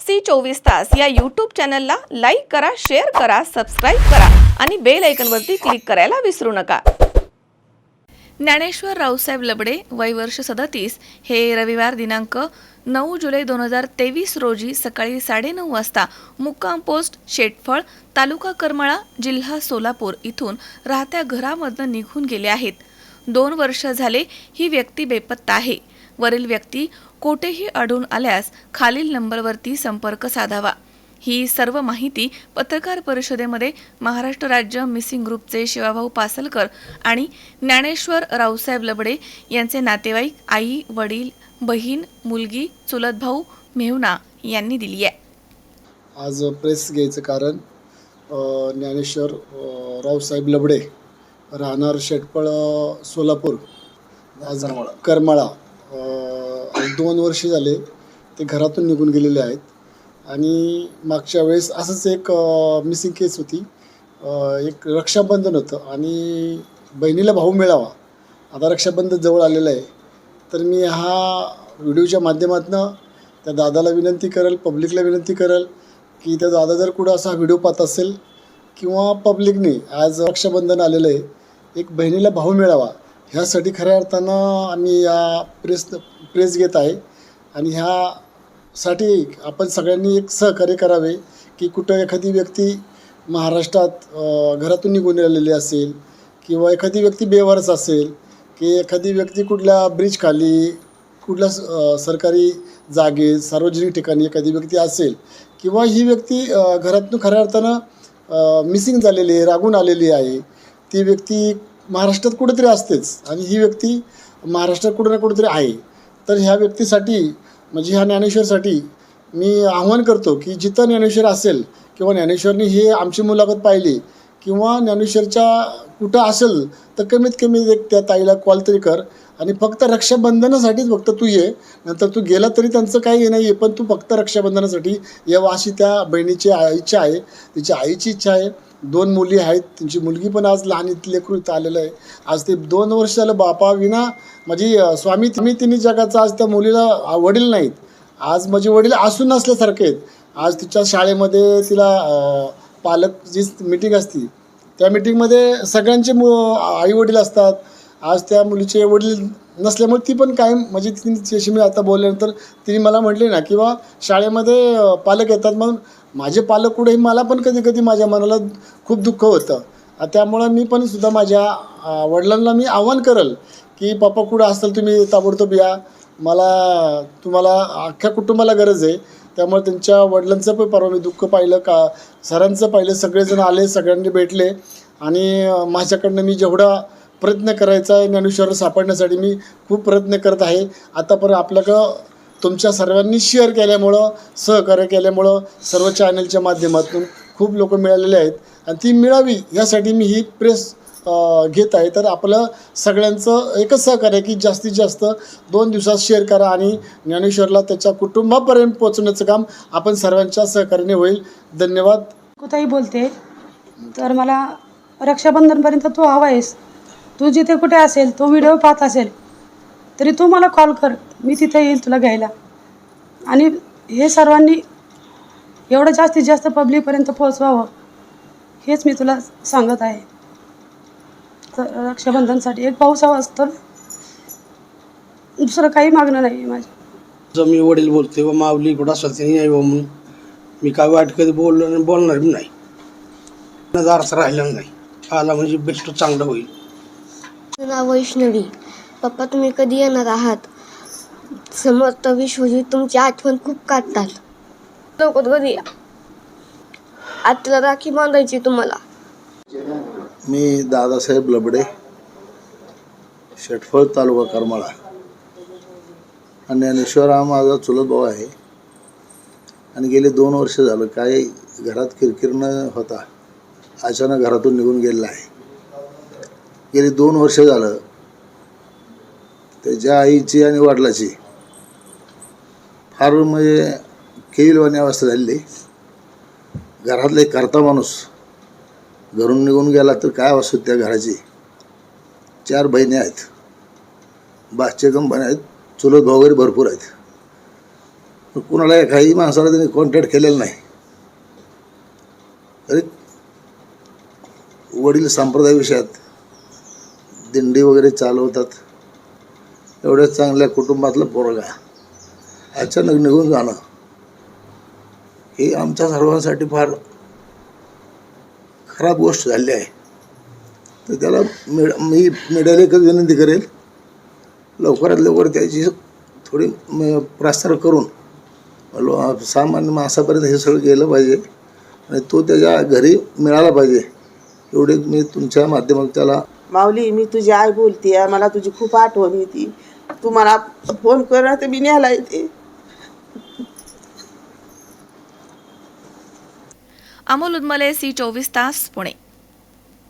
C चोवीस तास या यूट्यूब चॅनलला लाईक करा शेअर करा सबस्क्राईब करा आणि बेल आयकनवरती क्लिक करायला विसरू नका. ज्ञानेश्वर रावसाहेब लबडे वय वर्ष सदतीस हे रविवार दिनांक नऊ जुलै दोन हजार तेवीस रोजी सकाळी साडेनऊ वाजता मुक्काम पोस्ट शेटफळ तालुका करमाळा जिल्हा सोलापूर इथून राहत्या घरामधनं निघून गेले आहेत. दोन वर्ष झाले ही व्यक्ती बेपत्ता आहे. वरील व्यक्ती कोठेही आढळून आल्यास खालील नंबरवरती संपर्क साधावा. ही सर्व माहिती पत्रकार परिषदेमध्ये महाराष्ट्र राज्य मिसिंग ग्रुपचे शिवाभाऊ पासलकर आणि ज्ञानेश्वर रावसाहेब लबडे यांचे नातेवाईक आई वडील बहीण मुलगी चुलत भाऊ मेहुणा यांनी दिली आहे. आज प्रेस घ्यायचं कारण ज्ञानेश्वर रावसाहेब लबडे राहणार शेटपळ सोलापूर आज करमाळा. दोन वर्षे झाले ते घरातून निघून गेलेले आहेत. आणि मागच्या वेळेस असंच एक मिसिंग केस होती. एक रक्षाबंधन होतं आणि बहिणीला भाऊ मिळावा. आता रक्षाबंधन जवळ आलेलं आहे. तर मी हा व्हिडिओच्या माध्यमातून त्या दादाला विनंती करेल पब्लिकला विनंती करेल की त्या दादा जर कुठं असा व्हिडिओ पाहत असेल किंवा पब्लिकने आज रक्षाबंधन आलेलं आहे एक बहिणीला भाऊ मिळावा. ह्यासाठी खऱ्या अर्थानं आम्ही या प्रेस प्रेस घेत आहे. आणि ह्यासाठी आपण सगळ्यांनी एक सहकार्य करावे की कुठं एखादी व्यक्ती महाराष्ट्रात घरातून निघून आलेली असेल किंवा एखादी व्यक्ती बेवारस असेल की एखादी व्यक्ती कुठल्या ब्रिजखाली कुठल्या स- सरकारी जागेत सार्वजनिक ठिकाणी एखादी व्यक्ती असेल किंवा ही व्यक्ती घरातून खऱ्या अर्थानं मिसिंग झालेली आहे रागून आलेली आहे ती व्यक्ती महाराष्ट्रात कुठेतरी असतेच. आणि ही व्यक्ती महाराष्ट्रात कुठं ना कुठेतरी आहे. तर ह्या व्यक्तीसाठी म्हणजे ह्या ज्ञानेश्वरसाठी मी आव्हान करतो की जिथं ज्ञानेश्वर असेल किंवा ज्ञानेश्वरनी हे आमची मुलाखत पाहिली किंवा ज्ञानेश्वरच्या कुठं असेल तर कमीत कमी एक त्या ताईला कॉल तरी कर. आणि फक्त रक्षाबंधनासाठीच फक्त तू ये. नंतर तू गेला तरी त्यांचं काही हे नाही आहे पण तू फक्त रक्षाबंधनासाठी यावं अशी त्या बहिणीची इच्छा आहे तिच्या आईची इच्छा आहे. दोन मुली आहेत. त्यांची मुलगी पण आज लहान लेकरू इथं आलेलं आहे. आज ते दोन वर्ष झालं बापा विना म्हणजे, माझी स्वामी मी तिने जगाचा आज त्या मुलीला वडील नाहीत. आज माझे वडील असून नसल्यासारखे आहेत. आज तिच्या शाळेमध्ये तिला पालक जी मिटिंग असती त्या मिटिंगमध्ये सगळ्यांचे मु आई वडील असतात. आज त्या मुलीचे वडील नसल्यामुळे ती पण कायम म्हणजे तिच्याशी मी आता बोलल्यानंतर तिने मला म्हटले ना किंवा शाळेमध्ये पालक येतात म्हणून माझे पालक कुठे मला पण कधी कधी माझ्या मनाला खूप दुःख होतं. त्यामुळं मी पण सुद्धा माझ्या वडिलांना मी आव्हान करेल की पप्पा कुठं असाल तुम्ही ताबडतोब या. मला तुम्हाला अख्ख्या कुटुंबाला गरज आहे. त्यामुळे त्यांच्या वडिलांचं पण परवा मी दुःख पाहिलं. का सरांचं पाहिलं. सगळेजण आले सगळ्यांनी भेटले. आणि माझ्याकडनं मी जेवढा प्रयत्न करायचा आहे ज्ञानेश्वर सापडण्यासाठी मी खूप प्रयत्न करत आहे. आतापर्यंत आपल्याकडं तुमच्या सर्वांनी शेअर केल्यामुळं सहकार्य केल्यामुळं सर्व चॅनलच्या माध्यमातून खूप लोक मिळालेले आहेत. आणि ती मिळावी यासाठी मी ही प्रेस घेत आहे. तर आपलं सगळ्यांचं एकच सहकार्य आहे की जास्तीत जास्त दोन दिवसात शेअर करा आणि ज्ञानेश्वरला त्याच्या कुटुंबापर्यंत पोहोचवण्याचं काम आपण सर्वांच्या सहकार्याने होईल. धन्यवाद. कुठेही बोलते तर मला रक्षाबंधनपर्यंत तू हवा आहेस. तू जिथे कुठे असेल तो व्हिडिओ पाहत असेल. तरी तू मला कॉल कर. मी तिथे येईल तुला घ्यायला. आणि हे सर्वांनी एवढं जास्तीत जास्त पब्लिकपर्यंत पोहोचवावं हेच मी तुला सांगत आहे. तर रक्षाबंधनसाठी एक पाऊस हवा असतं दुसरं काही मागणं नाही आहे माझं जर मी वडील बोलते व माऊली कुठं असेल ते यावं म्हणून मी काय वाईट कधी बोललो नाही बोलणार बी नाही. अर्थ राहिला नाही. आला म्हणजे बेस्ट चांगलं होईल. नाव वैष्णवी पप्पा तुम्ही कधी येणार आहात? समर्थ विश्वजीत तुमची आठवण खूप काढतात लवकर कधी या. आत्याला राखी बांधायची तुम्हाला. मी दादासाहेब लबडे शेटफळ तालुका करमाळा. आणि ज्ञानेश्वर हा माझा चुलत भाऊ आहे. आणि गेले दोन वर्ष झालं काही घरात किरकिर न होता अचानक घरातून निघून गेलेला आहे. गेली दोन वर्ष झालं त्याच्या आईची आणि वडिलाची. फार म्हणजे केईलवानी अवस्था झालेली. घरातला एक करता माणूस. घरून निघून गेला तर काय अवस्था त्या घराची? चार बहिणी आहेत. बादशे कंपन्या आहेत. चुलत भाऊ वगैरे भरपूर आहेत. कुणाला काही माणसाला त्यांनी कॉन्टॅक्ट केलेला नाही. तरी वडील संप्रदाय विषयात दिंडी वगैरे चालवतात. एवढ्या चांगल्या कुटुंबातलं पोरगा अचानक निघून जाणं ही आमच्या सर्वांसाठी फार खराब गोष्ट झाली आहे. तर त्याला मिड मी मीडियाला एकच विनंती करेल लवकरात लवकर त्याची थोडी म- प्रसार करून लो- सामान्य माणसापर्यंत हे सगळं गेलं पाहिजे आणि तो त्याच्या घरी मिळाला पाहिजे. एवढे मी तुमच्या माध्यमात त्याला माऊली मी तुझी आई बोलते मला तुझी खूप आठवण येते. तू मला फोन कर तर मी न्यायला येते. अमोल उदमले सी चोवीस तास पुणे.